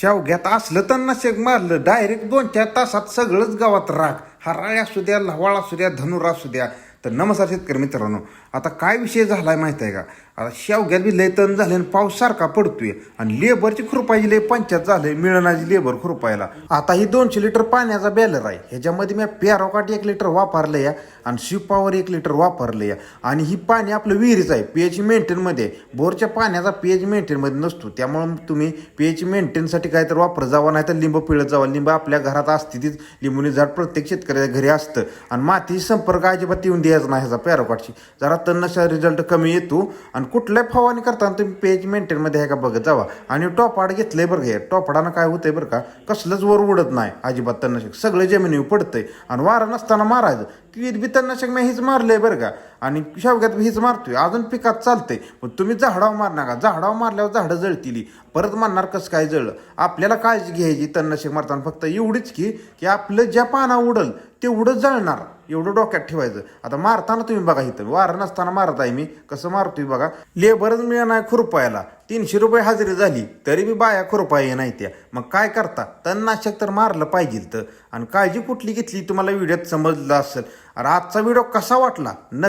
शेवग्यात असलं तर नशेक मारलं डायरेक्ट दोन चार तासात सगळंच गावात राग. हराळ असू द्या लवाळ असू द्या धनुर असू द्या. तर नमस्कार शेतकरी मित्रांनो आता काय विषय झाला आहे माहीत आहे का? आता शेवग्यात बी लय तण झाले आणि पाऊस सारखा पडतोय. आणि लेबरची खुरपायची लय पंचायत झालंय मिळणाची लेबर खुरपायला. आता ही दोनशे लिटर पाण्याचा बॅलर आहे. ह्याच्यामध्ये मी पेरोकाट एक लिटर वापरलं या आणि शिपावर एक लिटर वापरलं या आणि ही पाणी आपलं विहिरीचं आहे पीएच मेंटेनमध्ये बोरच्या पाण्याचा पीएच मेंटेनमध्ये नसतो. त्यामुळं तुम्ही पीएच मेंटेनसाठी काय तर वापर जावा नाही तर लिंब पिळत जावा. लिंब आपल्या घरात असते तीच लिंबूनी झाड प्रत्येक शेतकऱ्याच्या घरी असतं. आणि माती संपर्क अजिबात येऊन द्यायचा नाही ह्याचा पॅरोकाटची जरा तन्नशा रिझल्ट कमी येतो. आणि कुठल्याही फवारणी करताना तुम्ही पेज मेंटेनमध्ये आहे का बघत जावा? आणि टॉपाड घेतलंय बरं का टॉपाडानं काय होतंय बरं का? कसलंच वर उडत नाही. अजिबात तन्नाशक. सगळं जमिनीवर पडतंय. आणि वारं नसताना मारायचं. किवीत बी तन्नाशक मी हीच मारलंय बरं का? आणि शेवग्यात हीच मारतोय. अजून पिकात चालतंय. पण तुम्ही झाडावर मारणार का झाडावर मारल्यावर झाडं जळतील. परत मारणार कसं काय जळलं? आपल्याला काळजी घ्यायची तन्नाशक मारताना. फक्त एवढीच की की आपलं ज्या पाना उडल तेवढं जळणार. एवढं डोक्यात ठेवायचं. आता मारताना तुम्ही बघा इथं. वार नसताना मारत आहे मी. कसं मारतोय बघा. लेबरच मिळणार खुरपायला. तीनशे रुपये हजेरी झाली तरी बी बाया खुरपाय नाही त्या. मग काय करता? तणनाशक तर मारलं पाहिजे तर आणि काळजी कुठली घेतली तुम्हाला व्हिडिओत समजलं असेल. अरे आजचा व्हिडिओ कसा वाटला? न